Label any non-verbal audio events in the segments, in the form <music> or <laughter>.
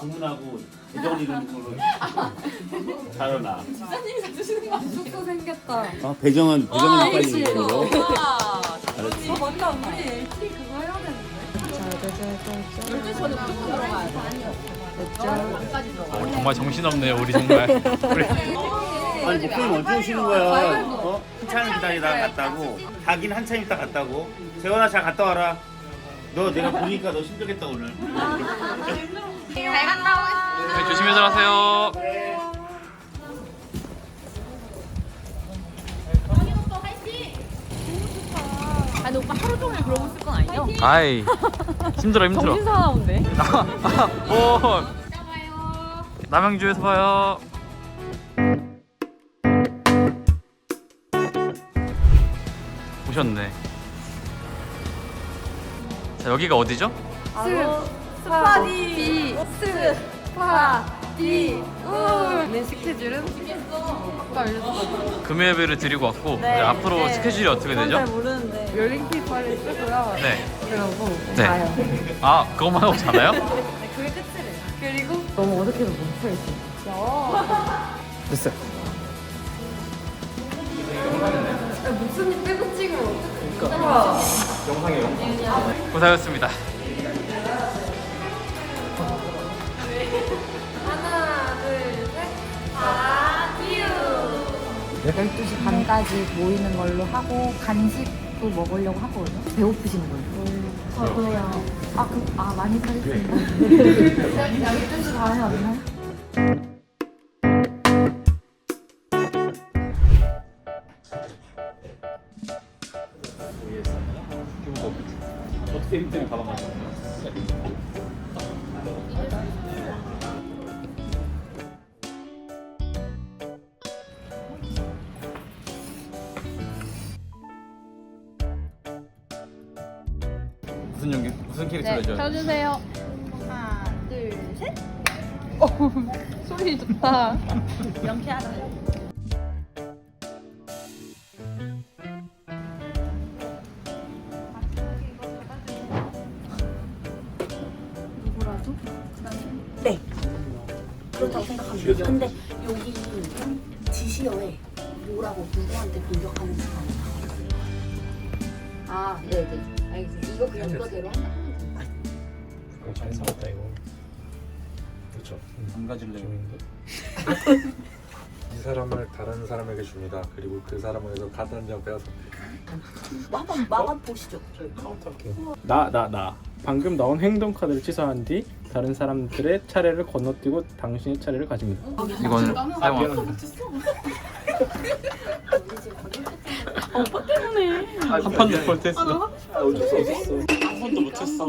그냥 주문하고 계정 이름으로 잘하나. 숙소 생겼다. 어, 배정은 배정은 아, 빨리 그치. 아. 저 먼저 우리 LT 그거 해야 되는데. 12시 전에 무조건 들어가야 돼. 정말 정신없네요 우리 정말 우리 아니 목사님 언제 오시는 거야? 어? 한참 기다리다가 갔다고. 가긴 한참 있다 갔다고. 재원아 잘 갔다 와라. 너 내가 보니까 너 힘들겠다 오늘. 네, 조심해서 가세요. 아니 오빠 하루 종일 그러고 있을 건 아니죠? 아이 힘들어 힘들어. 정신 사나운데. 오 <laughs> 남양주에서 봐요. 오셨네 자 여기가 어디죠? 스파디 스파디 우. 내 스케줄은 아까 알려줬거든. 금요예배를 드리고 왔고 네, 이제 앞으로 네. 스케줄이 어떻게 잘 되죠? 모르는데 열링키 빨리 쓰고요. 네. 그러고 네. 가요. 아 그것만 하고 자나요? <laughs> 네, 그게 끝이래. 그리고 너무 어색해서 멈춰 있어. 됐어요 목수님 빼고 찍으면 어떡해? 고생하셨습니다 하나, 둘, 셋. 바디유. 12시 반까지 모이는 걸로 하고 간식도 먹으려고 하거든요. 배고프신 분. 저도요. 아, 그, 아 많이 사겠습니다. 12시 <laughs> 반에 왔나요? 힘들게 가방 가져 무슨 연기 무슨 캐릭터 네, 해줘요? 켜주세요. 하나, 둘, 셋. 어, <laughs> 소리 좋다. 이렇게 하자. 생각합니다. 근데 여기 지시어에 뭐라고 누구한테 공격하는 사람 아, 네, 네. 알겠습니다. 이거 그냥 이거대로 한다. 잘 살았다 이거. 그렇죠. 안 가질래요? 재밌는데. <laughs> 이 사람을 다른 사람에게 줍니다. 그리고 그 사람에게서 카드 한 장 빼앗아. 뭐 한번 막아 보시죠. 카운트 할게요. 나, 나, 나. 방금 나온 행동 카드를 취소한 뒤 다른 사람들의 차례를 건너뛰고 당신의 차례를 가집니다. 이건 사용 한 판도 못했어. 어쩔 수 없었어. 한 판도 못했어.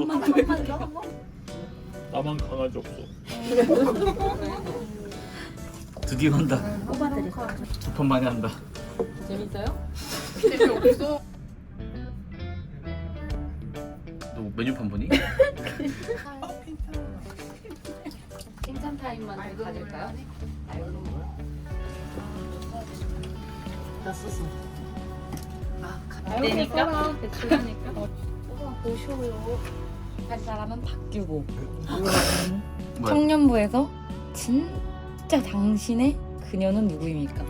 나만 강아지 없어. 드디어 한다. 두판 만에 한다 재밌어요? 너 메뉴판 보니? 칭찬 타임만 가질까요? 되니까? 대출하니까? 할 사람은 박규보. 뭐야? 청년부에서 진짜 당신의 그녀는 누구입니까?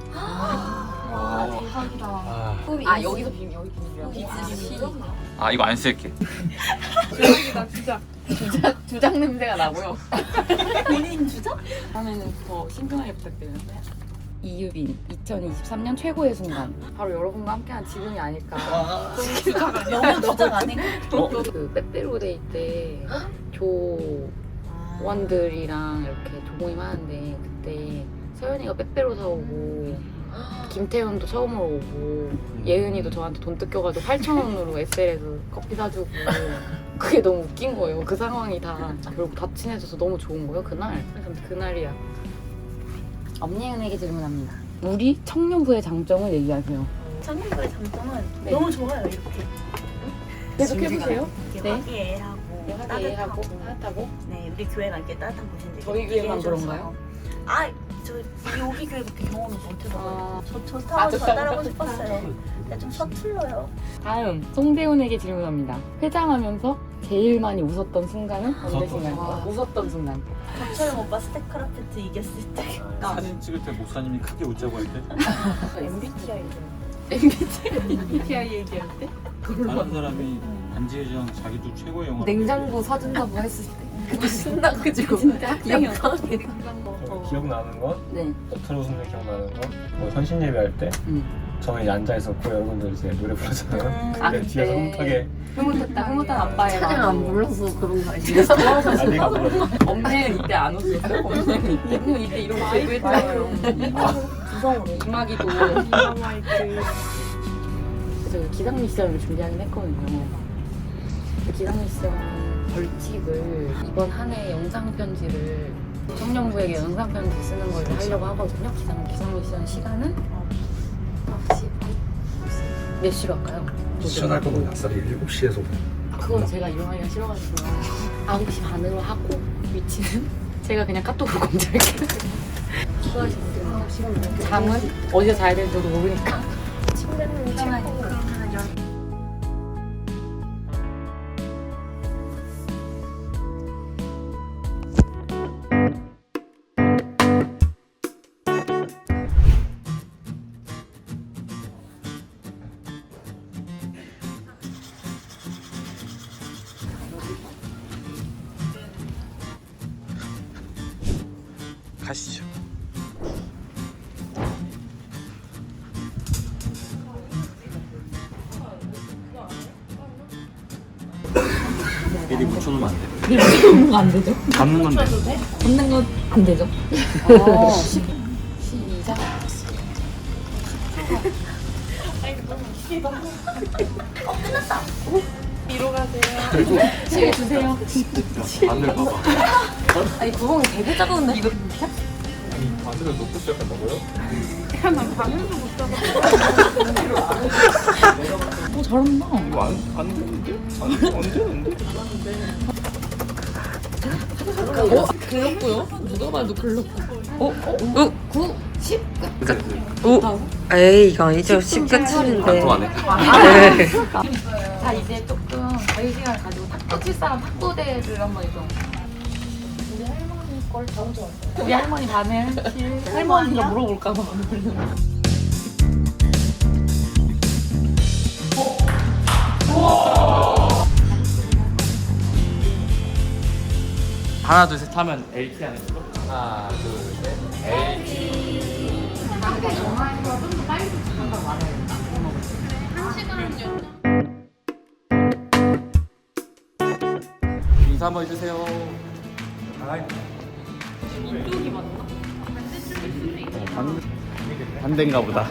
아, 아 여기서 비밀 여기 비밀이야. 아 이거 안 쓸게 대박이다 진짜. 주장 냄새가 나고요. <laughs> 본인 주장? 다음에는 더 신중하게 부탁드리는데. 이유빈 2023년 최고의 순간 바로 여러분과 함께한 지금이 아닐까 영어 주장 아니고? 그 빼빼로데이 때 조원들이랑 이렇게 조모임 하는데 그때 서연이가 빼빼로 사오고 김태현도 처음으로 오고 예은이도 저한테 돈 뜯겨가지고 8천 원으로 SL에서 커피 사주고 <laughs> 그게 너무 웃긴 거예요 그 상황이 다 그리고 다 친해져서 너무 좋은 거예요 그날 그래서 그날이야 엄니은에게 질문합니다 우리 청년부의 장점을 얘기하세요 청년부의 장점은 네. 너무 좋아요 이렇게. 계속 해주세요 이렇게 네. 화기애애하고 화기애애하고 따뜻하고. 따뜻하고 네, 우리 교회가 이렇게 따뜻한 곳인데 저희 이렇게 교회만 해줘서. 그런가요? 아, 저 여기 교회 밖에 경험을 못 해봐가지고 아. 저 좋다고 아, 좋다고? 전달하고 싶었어요. 근데 좀 서툴러요. 다음 송대훈에게 질문합니다. 회장하면서 제일 많이 웃었던 순간은 언제 순간일까? 웃었던 순간. 박철영 오빠 스테크라페트 이겼을 때. 사진 찍을 때 목사님이 크게 웃자고 할 때. MBTI. MBTI 얘기할 때? 다른 사람이 안지혜랑 자기도 최고의 영화. 냉장고 사준다고 했을 때. 그때 신나가지고. 진짜 영광에. 기억나는 건 네. 어떤 웃음이 기억나는 건뭐 헌신 예배할 때 음. 저희 앉아 있었고 여러분들 이제 노래 부르잖아요. 아, 근데 뒤에서 그때. 흐뭇하게 흐뭇했다. 흐뭇한 아빠의 차장 마음. 안 불러서 그런 거 아니야? <laughs> 아니가 불렀어. 엄매는 이때 안 웃었어요? <laughs> 엄매는 이때? 이때 이런 거 제구했잖아요. 구성으로. 이마기도. 그래서 기상 미션을 준비하긴 했거든요. 그 기상 미션 벌칙을 이번 한 해 영상 편지를 청년부에게 영상 편지 쓰는 걸 하려고 하거든요. 기상 기상 미션 시간은 몇 시로 할까요? 시작할 거면 약살이 7시에서 그건 제가 일어나기가 싫어가지고 9시 반으로 하고 위치는 제가 그냥 카톡으로 공지할게요. 수고하셨습니다. 잠은 어디서 자야 저도 모르니까. 침대는 침대. 가시 미리 묻혀놓으면 안 돼. 이런 거안 되죠? 잡는 건데. 잡는 건안 되죠? 어, 시, 시작. 시계 주세요. 마늘 봐봐. 아니 구멍이 되게 작은데 이거 아니 바늘을 놓고 시작한다고요? 오 잘한다. 이거 안, 안 되는데? 안, 안 되는데? 글렀고요. 누가 봐도 글렀고. 어? 어? 어? 9? 10? 그래, 그래. 에이 이거 아니죠 10 끝인데 또안 해. 네. 자 이제 조금 자유 시간 가지고 탁구 칠 사람 탁구대를 한번 좀. 우리 할머니 걸 너무 좋아. 우리 할머니 밤에 칠 <laughs> 할머니가 물어볼까 봐. 하나, 둘, 셋 하면 LT 하는 거. 하나, 둘, 셋. 인사 한번 해주세요. 어, 반, 반대인가 보다.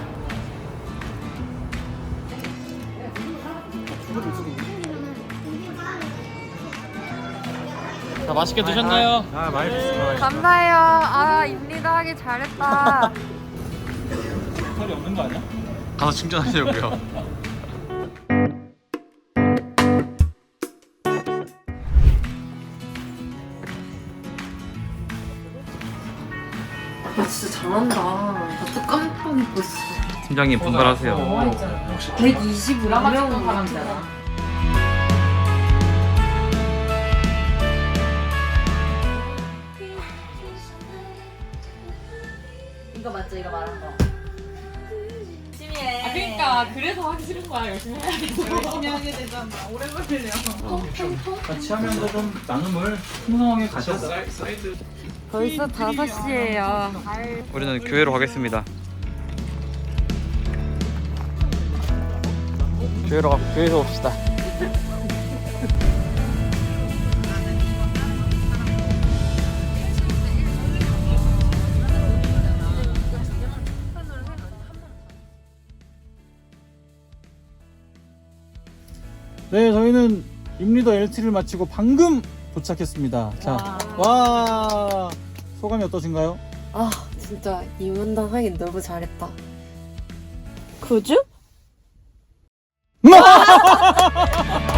자, 맛있게 드셨나요? 아 많이 드시고 감사해요. 아 입니다 하기 잘했다. <laughs> 털이 없는 거 아니야? 가서 충전하려고요. <laughs> 아 진짜 잘한다. 나또 깜빡 잊었어. 팀장님 분발하세요. 125명 사람이잖아. 이거 맞죠? 이거 말한 거. 열심히 해. 아 그러니까 그래서 하기 싫은 거야 열심히 해야 돼. 열심히 하게 되잖아. 오래 걸려. 같이 하면서 좀 나눔을 풍성하게 가셔서. 벌써 5시예요. 우리는 교회로 가겠습니다. 교회로 가, 교회에서 봅시다. 네, 저희는 임리더 LT를 마치고 방금 도착했습니다. 자, 와, 소감이 어떠신가요? 아 진짜 이문단 하긴 너무 잘했다. 구주? <laughs>